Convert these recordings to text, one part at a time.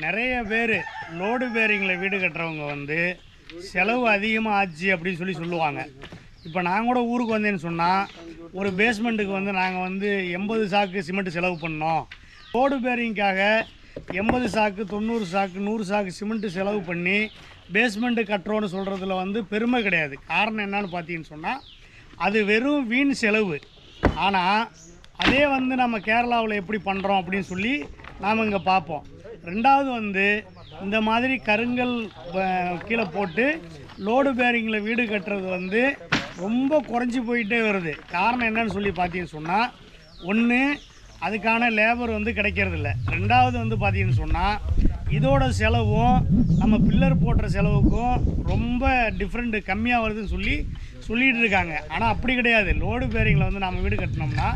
நிறைய பேர் லோடு பேரிங்கில் வீடு கட்டுறவங்க வந்து செலவு அதிகமாக ஆச்சு அப்படின்னு சொல்லி சொல்லுவாங்க. இப்போ நான் கூட ஊருக்கு வந்தேன்னு சொன்னால் ஒரு பேஸ்மெண்ட்டுக்கு வந்து நாங்கள் வந்து எண்பது சாக்கு சிமெண்ட் செலவு பண்ணோம். லோடு பேரிங்காக எண்பது சாக்கு தொண்ணூறு சாக்கு நூறு சாக்கு சிமெண்ட்டு செலவு பண்ணி பேஸ்மெண்ட்டு கட்டுறோன்னு சொல்கிறதுல வந்து பெருமை கிடையாது. காரணம் என்னன்னு பார்த்தீங்கன்னு சொன்னால் அது வெறும் வீண் செலவு. ஆனால் அதே வந்து நம்ம கேரளாவில் எப்படி பண்ணுறோம் அப்படின்னு சொல்லி நாம் இங்கே பார்ப்போம். ரெண்டாவது வந்து இந்த மாதிரி கருங்கல் கீழே போட்டு லோடு பேரிங்கில் வீடு கட்டுறது வந்து ரொம்ப குறைஞ்சி போயிட்டே வருது. காரணம் என்னன்னு சொல்லி பார்த்தீங்கன்னு சொன்னால் ஒன்று அதுக்கான லேபர் வந்து கிடைக்கிறதில்ல ரெண்டாவது வந்து பார்த்தீங்கன்னு சொன்னால் இதோட செலவும் நம்ம பில்லர் போடுற செலவுக்கும் ரொம்ப டிஃப்ரெண்ட் கம்மியாக வருதுன்னு சொல்லி சொல்லிகிட்டு இருக்காங்க. ஆனால் அப்படி கிடையாது. லோடு பேரிங்கில் வந்து நம்ம வீடு கட்டினோம்னா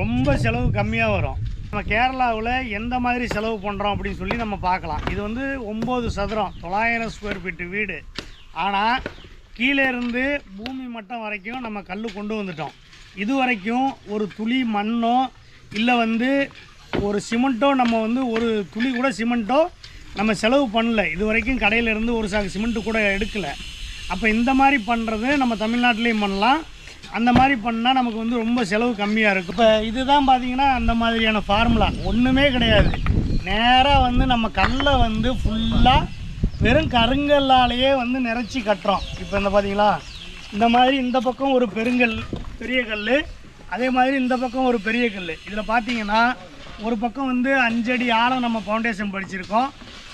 ரொம்ப செலவு கம்மியாக வரும். நம்ம கேரளாவில் எந்த மாதிரி செலவு பண்ணுறோம் அப்படின்னு சொல்லி நம்ம பார்க்கலாம். இது வந்து ஒம்பது சதுரம் தொள்ளாயிரம் ஸ்கொயர் ஃபீட்டு வீடு. ஆனால் கீழே இருந்து பூமி மட்டம் வரைக்கும் நம்ம கல் கொண்டு வந்துட்டோம். இது வரைக்கும் ஒரு துளி மண்ணோ இல்லை வந்து ஒரு சிமெண்ட்டோ நம்ம வந்து ஒரு துளி கூட சிமெண்ட்டோ நம்ம செலவு பண்ணல. இது வரைக்கும் கடையிலேருந்து ஒரு சாக்கு சிமெண்ட்டு கூட எடுக்கலை. அப்போ இந்த மாதிரி பண்ணுறது நம்ம தமிழ்நாட்டிலையும் பண்ணலாம். அந்த மாதிரி பண்ணால் நமக்கு வந்து ரொம்ப செலவு கம்மியாக இருக்கும். இப்போ இதுதான் பார்த்தீங்கன்னா அந்த மாதிரியான ஃபார்முலா ஒன்றுமே கிடையாது. நேராக வந்து நம்ம கல்லை வந்து ஃபுல்லாக வெறும் கருங்கல்லாலேயே வந்து நிறச்சி கட்டுறோம். இப்போ இந்த பார்த்தீங்களா இந்த மாதிரி இந்த பக்கம் ஒரு பெருங்கல் பெரிய கல் அதே மாதிரி இந்த பக்கம் ஒரு பெரிய கல் இதில் பார்த்தீங்கன்னா ஒரு பக்கம் வந்து அஞ்சடி ஆழம் நம்ம ஃபவுண்டேஷன் படிச்சிருக்கோம்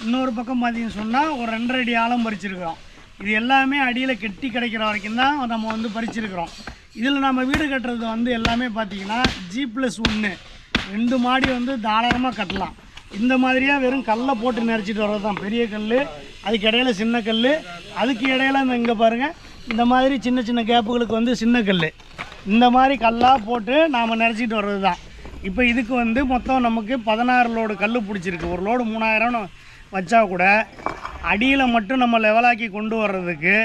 இன்னொரு பக்கம் பார்த்தீங்கன்னு சொன்னால் ஒரு ரெண்டரை அடி ஆழம் பறிச்சிருக்கிறோம். இது எல்லாமே அடியில் கெட்டி கிடைக்கிற வரைக்கும் தான் நம்ம வந்து பறிச்சிருக்கிறோம். இதில் நம்ம வீடு கட்டுறது வந்து எல்லாமே பார்த்தீங்கன்னா ஜி ப்ளஸ் ஒன்று. ரெண்டு மாடி வந்து தாராளமாக கட்டலாம். இந்த மாதிரியாக வெறும் கல்லை போட்டு நிறச்சிட்டு வர்றது தான். பெரிய கல் அதுக்கு இடையில சின்ன கல் அதுக்கு இடையில இந்த இங்கே பாருங்கள் இந்த மாதிரி சின்ன சின்ன கேப்புகளுக்கு வந்து சின்ன கல் இந்த மாதிரி கல்லாக போட்டு நாம் நிறச்சிட்டு வர்றது தான். இப்போ இதுக்கு வந்து மொத்தம் நமக்கு பதினாறு லோடு கல் பிடிச்சிருக்கு. ஒரு லோடு மூணாயிரம்னு வச்சா கூட அடியில் மட்டும் நம்ம லெவலாக்கி கொண்டு வர்றதுக்கு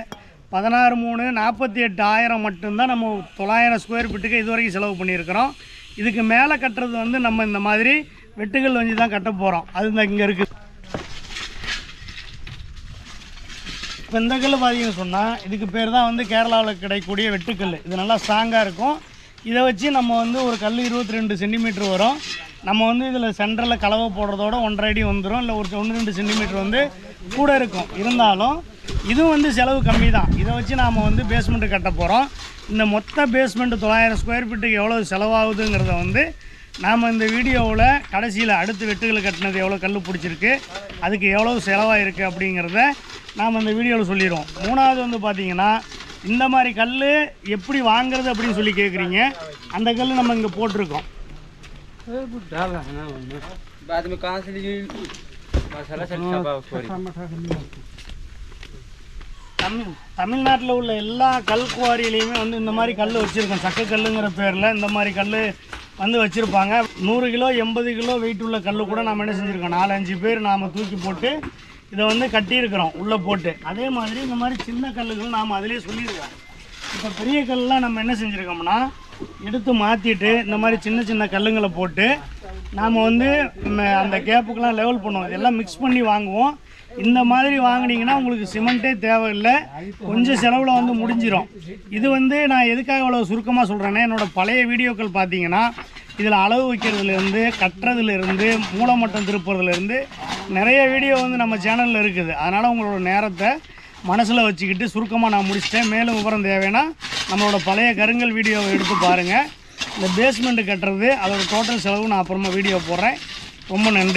பதினாறு மூணு நாற்பத்தி எட்டு ஆயிரம் மட்டும்தான் நம்ம தொள்ளாயிரம் ஸ்கொயர் ஃபீட்டுக்கு இது வரைக்கும் செலவு பண்ணியிருக்கிறோம். இதுக்கு மேலே கட்டுறது வந்து நம்ம இந்த மாதிரி வெட்டுகள் வஞ்சு தான் கட்ட போகிறோம் அது இந்த இங்கே இருக்குது இப்போ இந்த கல் பார்த்தீங்கன்னு சொன்னால் இதுக்கு பேர் தான் வந்து கேரளாவில் கிடைக்கக்கூடிய வெட்டுக்கல் இது நல்லா ஸ்ட்ராங்காக இருக்கும். இதை வச்சு நம்ம வந்து ஒரு கல் இருபத்தி ரெண்டு சென்டிமீட்டர் வரும். நம்ம வந்து இதில் சென்டரில் கலவை போடுறதோட ஒன்றரை அடி வந்துடும் இல்லை ஒரு ஒன்று ரெண்டு சென்டிமீட்டர் வந்து கூட இருக்கும். இருந்தாலும் இதுவும் வந்து செலவு கம்மி தான் இதை வச்சு நாம் வந்து பேஸ்மெண்ட்டு கட்ட போகிறோம் இந்த மொத்த பேஸ்மெண்ட்டு தொள்ளாயிரம் ஸ்கொயர் ஃபீட்டுக்கு எவ்வளோ செலவாகுதுங்கிறத வந்து நாம் இந்த வீடியோவில் கடைசியில் அடுத்து வெட்டுகள் கட்டினது எவ்வளோ கல் பிடிச்சிருக்கு அதுக்கு எவ்வளோ செலவாயிருக்கு அப்படிங்கிறத நாம் இந்த வீடியோவில் சொல்லிடுவோம் மூணாவது வந்து பார்த்தீங்கன்னா இந்த மாதிரி கல் எப்படி வாங்குறது அப்படின்னு சொல்லி கேட்குறீங்க அந்த கல் நம்ம இங்கே போட்டிருக்கோம் बाद में कहाँ से लीजिए मसाला चल छपा सॉरी தமிழ் தமிழ்நாட்டில் உள்ள எல்லா கல் குவாரியிலையுமே வந்து இந்த மாதிரி கல் வச்சுருக்கோம். சக்க கல்லுங்கிற பேரில் இந்த மாதிரி கல் வந்து வச்சுருப்பாங்க. நூறு கிலோ எண்பது கிலோ வெயிட் உள்ள கல் கூட நாம் என்ன செஞ்சுருக்கோம்? நாலஞ்சு பேர் நாம் தூக்கி போட்டு இதை வந்து கட்டியிருக்கிறோம் உள்ளே போட்டு. அதே மாதிரி இந்த மாதிரி சின்ன கல்லுகள் நாம் அதிலே சொல்லியிருக்கோம். இப்போ பெரிய கல்லாம் நம்ம என்ன செஞ்சுருக்கோம்னா எடுத்து மாற்றிட்டு இந்த மாதிரி சின்ன சின்ன கல்லுங்களை போட்டு நாம் வந்து அந்த கேப்புக்கெலாம் லெவல் பண்ணுவோம். இதெல்லாம் மிக்ஸ் பண்ணி வாங்குவோம். இந்த மாதிரி வாங்கினீங்கன்னா உங்களுக்கு சிமெண்ட்டே தேவையில்லை. கொஞ்சம் செலவில் வந்து முடிஞ்சிடும் இது வந்து நான் எதுக்காக இவ்வளோ சுருக்கமாக சொல்கிறேன்னா என்னோடய பழைய வீடியோக்கள் பார்த்தீங்கன்னா இதில் அளவு வைக்கிறதுலேருந்து கட்டுறதுலேருந்து மூலமட்டம் திருப்புறதுலேருந்து நிறைய வீடியோ வந்து நம்ம சேனலில் இருக்குது. அதனால் உங்களோட நேரத்தை மனசில் வச்சுக்கிட்டு சுருக்கமாக நான் முடிச்சிட்டேன். மேலும் விவரம் தேவைன்னா நம்மளோட பழைய கருங்கல் வீடியோவை எடுத்து பாருங்கள் இந்த பேஸ்மெண்ட்டு கட்டுறது அதோட டோட்டல் செலவு நான் அப்புறமா வீடியோ போடுறேன். ரொம்ப நன்றி.